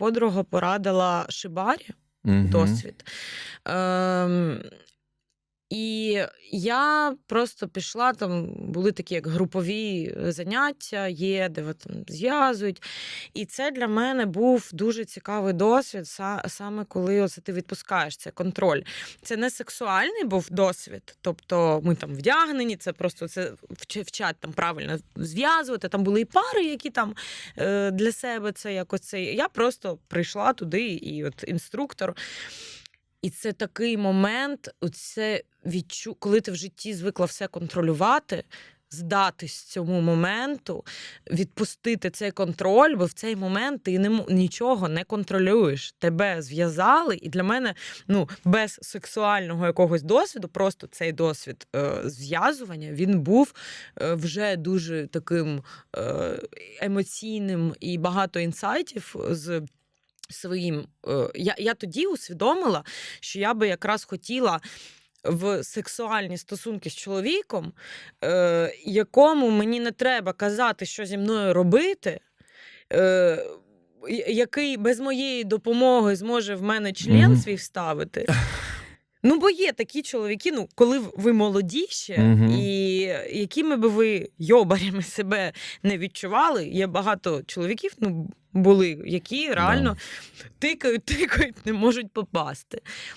подруга порадила шибарі Мгм. досвід. Ем, і я просто пішла, там були такі як групові заняття, є, де от там зв'язують. І це для мене був дуже цікавий досвід, са- саме коли оце ти відпускаєш це контроль. Це не сексуальний був досвід, тобто ми там вдягнені, це просто це вчать там правильно зв'язувати. Там були і пари, які там е, для себе це якось це. Я просто прийшла туди, і от інструктор. І це такий момент, оце відчу, коли ти в житті звикла все контролювати, здатись цьому моменту, відпустити цей контроль, бо в цей момент ти не, нічого не контролюєш. Тебе зв'язали, і для мене ну, без сексуального якогось досвіду, просто цей досвід е, зв'язування, він був е, вже дуже таким е, емоційним і багато інсайтів з своїм. Е, я, я тоді усвідомила, що я би якраз хотіла. В сексуальні стосунки з чоловіком, е, якому мені не треба казати, що зі мною робити, е, який без моєї допомоги зможе в мене член свій вставити. Ну, бо є такі чоловіки, ну, коли ви молоді ще, угу. і якими би ви йобарями себе не відчували, є багато чоловіків, ну, були, які реально тикають, тикають, не можуть попасти.